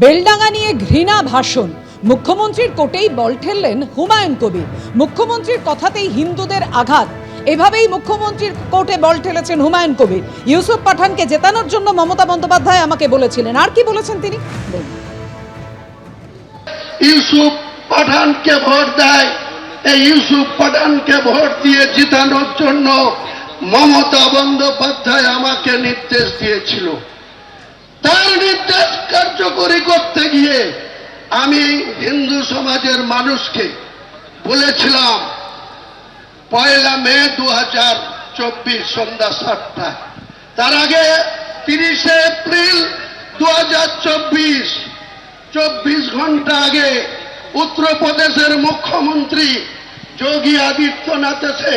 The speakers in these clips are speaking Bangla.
বেলডাঙ্গা নিয়ে ঘৃণা ভাষণ। মুখ্যমন্ত্রীর কোটেই বল ঠেললেন হুমায়ুন কবির। মুখ্যমন্ত্রীর কথাতেই হিন্দুদের আঘাত। এভাবেই মুখ্যমন্ত্রীর কোর্টে বল ঠেলেছেন হুমায়ুন কবির। ইউসুফ পাঠানকে জেতানোর জন্য মমতা বন্দ্যোপাধ্যায় আমাকে বলেছিলেন। আর কি বলেছেন তিনি? ইউসুফ পাঠানকে ভোট দেয়। এই ইউসুফ পাঠানকে ভোট দিয়ে জিতানোর জন্য মমতা বন্দ্যোপাধ্যায় আমাকে নির্দেশ দিয়েছিল। তার নির্দেশ কার্যকরী করতে গিয়ে আমি হিন্দু সমাজের মানুষকে বলেছিলাম, পয়লা মে দু হাজার চব্বিশ সন্ধ্যা সাতটায়। তার আগে তিরিশে এপ্রিল দু হাজার চব্বিশ চব্বিশ ঘণ্টা আগে উত্তরপ্রদেশের মুখ্যমন্ত্রী যোগী আদিত্যনাথ এসে,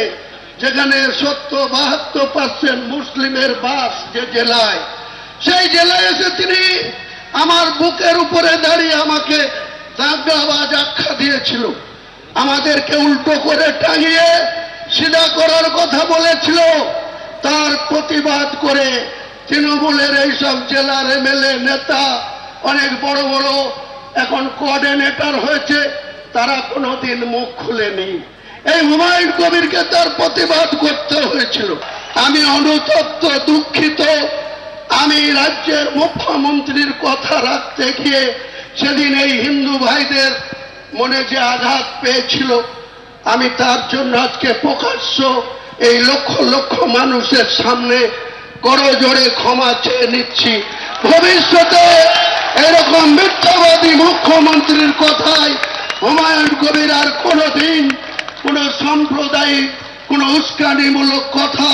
যেখানে সত্তর বাহাত্তর পার্সেন্ট মুসলিমের বাস যে জেলায় সেই জেলায় এসে তিনি আমার বুকের উপরে দাঁড়িয়ে আমাকে দাঙ্গাবাজ আখ্যা দিয়েছিল। আমাদেরকে উল্টো করে টাঙিয়ে সিধা করার কথা বলেছিল। তার প্রতিবাদ করে তৃণমূলের এইসব জেলার এমএলএ নেতা, অনেক বড় বড় এখন কোঅর্ডিনেটর হয়েছে, তারা কোনোদিন মুখ খুলেনি। এই হুমায়ুন কবিরকে তার প্রতিবাদ করতে হয়েছিল। আমি অনুতপ্ত, দুঃখিত আমি রাজ্যের মুখ্যমন্ত্রীর কথা রাখতে গিয়ে সেদিন এই হিন্দু ভাইদের মনে যে আঘাত পেয়েছিল, আমি তার জন্য আজকে প্রকাশ্য এই লক্ষ লক্ষ মানুষের সামনে করজোড়ে ক্ষমা চেয়ে নিচ্ছি। ভবিষ্যতে এরকম মিথ্যাবাদী মুখ্যমন্ত্রীর কথায় হুমায়ুন কবির আর কোনোদিন কোন সাম্প্রদায়িক, কোন উস্কানিমূলক কথা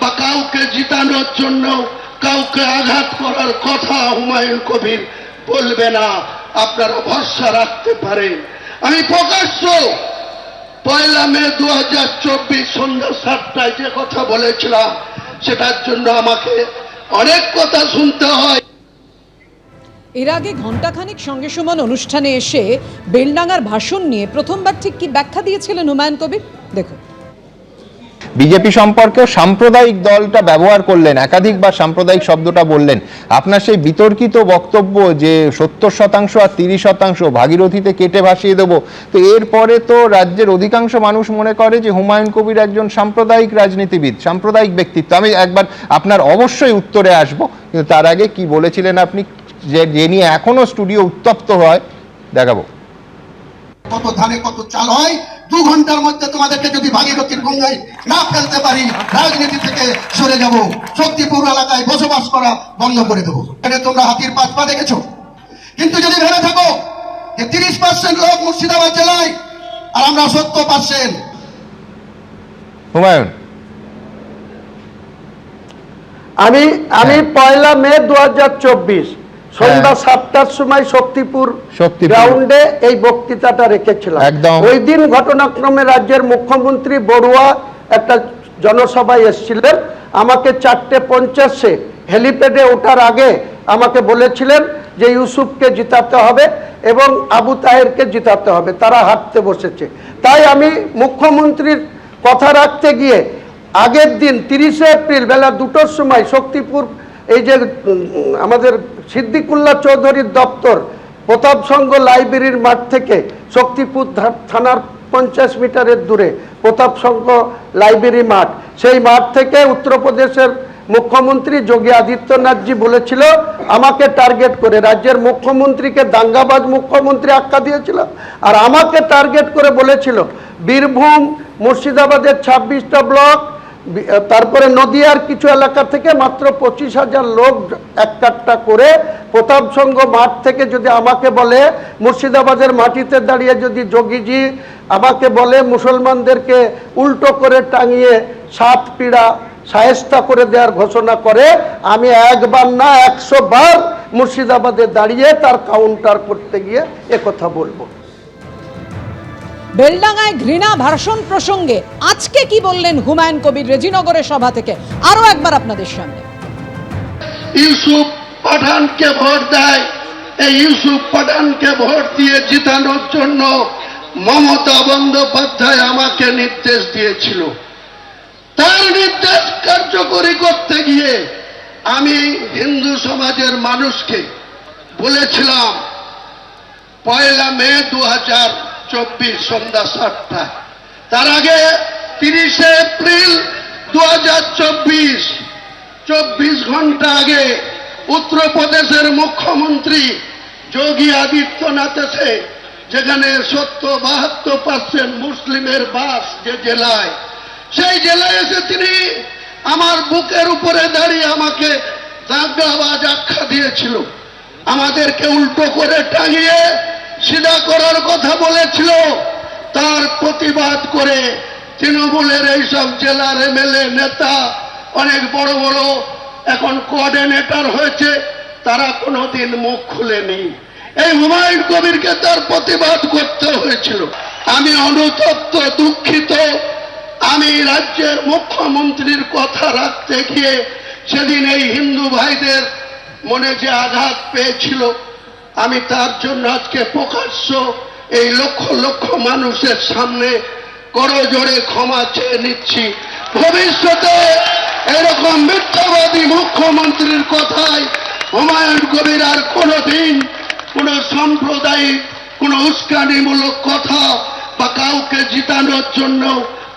বা কাউকে জিতানোর জন্য কাউকে আঘাত করার কথা হুমায়ুন কবির বলবে না, আপনারা ভরসা রাখতে পারেন আমি প্রকাশ্য, পয়লা মে দু হাজার চব্বিশ সন্ধ্যা সাতটায় যে কথা বলেছিলাম, সেটার জন্য আমাকে অনেক কথা শুনতে হয়। এর আগে ঘণ্টাখানিক সঙ্গে সমান অনুষ্ঠানে এসে বেলডাঙ্গার ভাষণ নিয়ে প্রথমবার ঠিক কি ব্যাখ্যা দিয়েছিলেন হুমায়ুন কবির? দেখুন। বিজেপি সম্পর্কেও সাম্প্রদায়িক দলটা ব্যবহার করলেন একাধিকবার সাম্প্রদায়িক শব্দটা বললেন। আপনার সেই বিতর্কিত বক্তব্য যে সত্তর শতাংশ আর তিরিশ শতাংশ ভাগীরথীতে কেটে ভাসিয়ে দেবো, তো এরপরে তো রাজ্যের অধিকাংশ মানুষ মনে করে যে হুমায়ুন কবির একজন সাম্প্রদায়িক রাজনীতিবিদ, সাম্প্রদায়িক ব্যক্তিত্ব। আমি একবার আপনার অবশ্যই উত্তরে আসব, কিন্তু তার আগে কি বলেছিলেন আপনি, যে যে নিয়ে এখনও স্টুডিও উত্তপ্ত হয়, দেখাবো। কত ধানে কত চাল হয় দু ঘণ্টার মধ্যে তোমাদেরকে যদি ভাগীরথীর গঙ্গায় না ফেলতে পারি রাজনীতি থেকে সরে যাব। শক্তিপুর এলাকায় বসবাস করা বন্ধ করে দেবো। এখানে তোমরা হাতির পাঁচ পা দেখেছ? কিন্তু যদি ভেবে থাকো যে তিরিশ পার্সেন্ট লোক মুর্শিদাবাদ জেলায় আর আমরা সত্তর পার্সেন্ট। হুমায়ুন। আমি আমি পয়লা মে দু হাজার চব্বিশ। সন্ধ্যা হ্যাঁ। সাতটার সময় শক্তিপুর। গ্রাউন্ডে এই বক্তৃতাটা রেখেছিলাম একদম। ওই দিন ঘটনাক্রমে রাজ্যের মুখ্যমন্ত্রী বড়ুয়া একটা জনসভায় এসেছিলেন আমাকে চারটে পঞ্চাশে হেলিপ্যাডে ওঠার আগে আমাকে বলেছিলেন যে ইউসুফকে জিতাতে হবে এবং আবু তাহেরকে জিতাতে হবে তারা হাঁটতে বসেছে তাই আমি মুখ্যমন্ত্রীর কথা রাখতে গিয়ে আগের দিন তিরিশে এপ্রিল বেলা দুটোর সময় শক্তিপুর এই যে আমাদের সিদ্দিকুল্লাহ চৌধুরীর দপ্তর, প্রতাপ সংঘ লাইব্রেরির মাঠ থেকে শক্তিপুর থানার পঞ্চাশ মিটারের দূরে প্রতাপ সংঘ লাইব্রেরি মাঠ। সেই মাঠ থেকে উত্তরপ্রদেশের মুখ্যমন্ত্রী যোগী আদিত্যনাথজি বলেছিল, আমাকে টার্গেট করে। রাজ্যের মুখ্যমন্ত্রীকে দাঙ্গাবাজ মুখ্যমন্ত্রী আখ্যা দিয়েছিল। আর আমাকে টার্গেট করে বলেছিল, বীরভূম মুর্শিদাবাদের ছাব্বিশটা ব্লক তারপরে নদিয়ার কিছু এলাকা থেকে মাত্র পঁচিশ হাজার লোক এক কাট্টা করে প্রতাপ সংঘ মাঠ থেকে যদি আমাকে বলে, মুর্শিদাবাদের মাটিতে দাঁড়িয়ে যদি যোগীজি আমাকে বলে, মুসলমানদেরকে উল্টো করে টাঙিয়ে সাত পীড়া সায়স্তা করে দেওয়ার ঘোষণা করে, আমি একবার না একশো বার মুর্শিদাবাদে দাঁড়িয়ে তার কাউন্টার করতে গিয়ে একথা বলব। বেলডাঙ্গায় ঘৃণা ভাষণ প্রসঙ্গে আজকে কি বললেন হুমায়ুন কবির রেজিনগরের সভা থেকে? আরও একবার আপনাদের সামনে। ইউসুফ পাঠানকে ভোট দেয়। এই ইউসুফ পাঠানকে ভোট দিয়ে জিতানোর জন্য মমতা বন্দ্যোপাধ্যায় আমাকে নির্দেশ দিয়েছিল। তার নির্দেশ কার্যকরী করতে গিয়ে আমি হিন্দু সমাজের মানুষকে বলেছিলাম, পয়লা মে দু হাজার চব্বিশ সন্ধ্যা সাতটা। তার আগে তিরিশে এপ্রিল দু হাজার চব্বিশ। চব্বিশ ঘণ্টা আগে উত্তরপ্রদেশের মুখ্যমন্ত্রী যোগী আদিত্যনাথ এসে, যেখানে সত্তর বাহাত্তর পার্সেন্ট মুসলিমের বাস যে জেলায়, সেই জেলায় এসে তিনি আমার বুকের উপরে দাঁড়িয়ে আমাকে দাঙ্গাবাজ আখ্যা দিয়েছিল। আমাদেরকে উল্টো করে টাঙিয়ে সিধা করার কথা বলেছিল। তার প্রতিবাদ করে তৃণমূলের এইসব জেলার এমএলএ নেতা, অনেক বড় বড় এখন কোঅর্ডিনেটর হয়েছে, তারা কোনোদিন মুখ খুলেনি। এই হুমায়ুন কবিরকে তার প্রতিবাদ করতে হয়েছিল। আমি অনুতপ্ত, দুঃখিত। আমি রাজ্যের মুখ্যমন্ত্রীর কথা রাখতে গিয়ে সেদিন এই হিন্দু ভাইদের মনে যে আঘাত পেয়েছিল আমি তার জন্য আজকে প্রকাশ্য এই লক্ষ লক্ষ মানুষের সামনে করজোড়ে ক্ষমা চেয়ে নিচ্ছি। ভবিষ্যতে এরকম মিথ্যাবাদী মুখ্যমন্ত্রীর কথায় হুমায়ুন কবির আর কোনোদিন কোন সাম্প্রদায়িক, কোন উস্কানিমূলক কথা বা কাউকে জিতানোর জন্য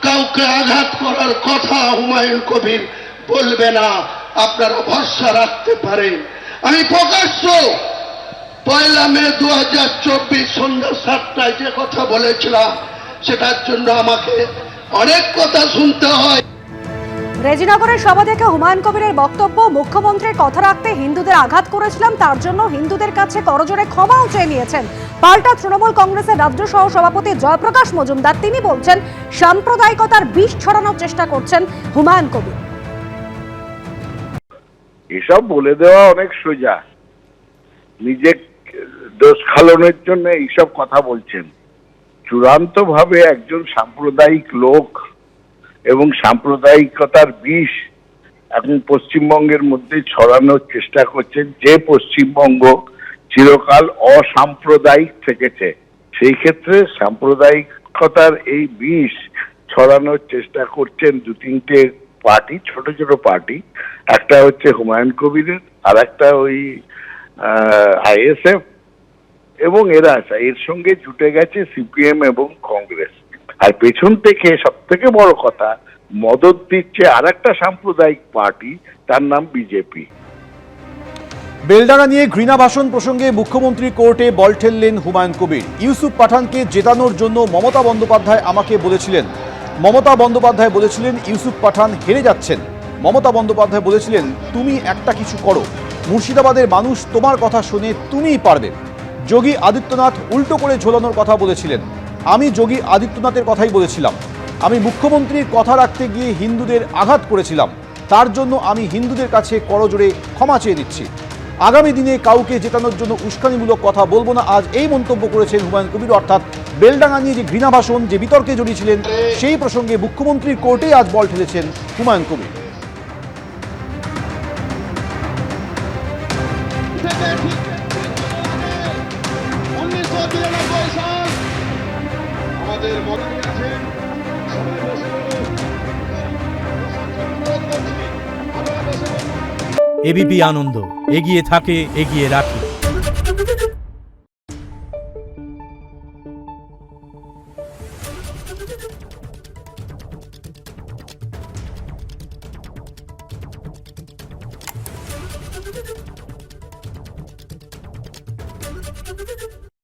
কাউকে আঘাত করার কথা হুমায়ুন কবির বলবে না। আপনারা ভরসা রাখতে পারেন। আমি প্রকাশ্য পয়লা মে দু হাজার চব্বিশ সন্ধ্যা সাতটায় যে কথা বলেছিলাম সেটার জন্য আমাকে অনেক কথা শুনতে হয়। রেজিনগরের সভা থেকে হুমায়ুন কবিরের বক্তব্য মুখ্যমন্ত্রীর কথা রাখতে হিন্দুদের আঘাত করেছিলাম তার জন্য হিন্দুদের কাছে করজোরে ক্ষমাও চেয়ে নিয়েছেন। পাল্টা তৃণমূল কংগ্রেসের রাজ্য সহ সভাপতি জয়প্রকাশ মজুমদার তিনি বলছেন সাম্প্রদায়িকতার বিষ ছড়ানোর চেষ্টা করছেন হুমায়ুন কবির। এসব বলে দেওয়া অনেক সোজা। নিজে দোষ খালনের জন্য এইসব কথা বলছেন। চূড়ান্ত ভাবে একজন সাম্প্রদায়িক লোক এবং সাম্প্রদায়িকতার বিষ এখন পশ্চিমবঙ্গের মধ্যে ছড়ানোর চেষ্টা করছেন। যে পশ্চিমবঙ্গ চিরকাল অসাম্প্রদায়িক থেকেছে, সেই ক্ষেত্রে সাম্প্রদায়িকতার এই বিষ ছড়ানোর চেষ্টা করছেন দু তিনটে পার্টি, ছোট ছোট পার্টি। একটা হচ্ছে হুমায়ুন কবিরের আর একটা ওই আইএসএফ এবং এরা এর সঙ্গে জুটে গেছে সিপিএম এবং কংগ্রেস। আর পেছন থেকে সব থেকে বড় কথা, মদত দিচ্ছে আর একটা সাম্প্রদায়িক পার্টি, তার নাম বিজেপি। বেলডাঙ্গা নিয়ে ঘৃণা ভাষণ প্রসঙ্গে মুখ্যমন্ত্রী কোর্টে বল ঠেললেন হুমায়ুন কবির। ইউসুফ পাঠানকে জেতানোর জন্য মমতা বন্দ্যোপাধ্যায় আমাকে বলেছিলেন। মমতা বন্দ্যোপাধ্যায় বলেছিলেন, ইউসুফ পাঠান হেরে যাচ্ছেন। মমতা বন্দ্যোপাধ্যায় বলেছিলেন, তুমি একটা কিছু করো। মুর্শিদাবাদের মানুষ তোমার কথা শুনে তুমিই পারবে। যোগী আদিত্যনাথ উল্টো করে ঝোলানোর কথা বলেছিলেন। আমি যোগী আদিত্যনাথের কথাই বলেছিলাম। আমি মুখ্যমন্ত্রীর কথা রাখতে গিয়ে হিন্দুদের আঘাত করেছিলাম। তার জন্য আমি হিন্দুদের কাছে করজোড়ে ক্ষমা চেয়ে দিচ্ছি আগামী দিনে কাউকে জেতানোর জন্য উস্কানিমূলক কথা বলব না, আজ এই মন্তব্য করেছেন হুমায়ুন কবির, অর্থাৎ বেলডাঙ্গা নিয়ে যে ঘৃণা ভাষণ যে বিতর্কে জড়িয়েছিলেন, সেই প্রসঙ্গে মুখ্যমন্ত্রীর কোর্টেই আজ বল ঠেলেছেন হুমায়ুন কবির। উনিশশো তিরানব্বই সাল আমাদের মনে বলুন এবিপি আনন্দ। এগিয়ে থাকে এগিয়ে রাখে।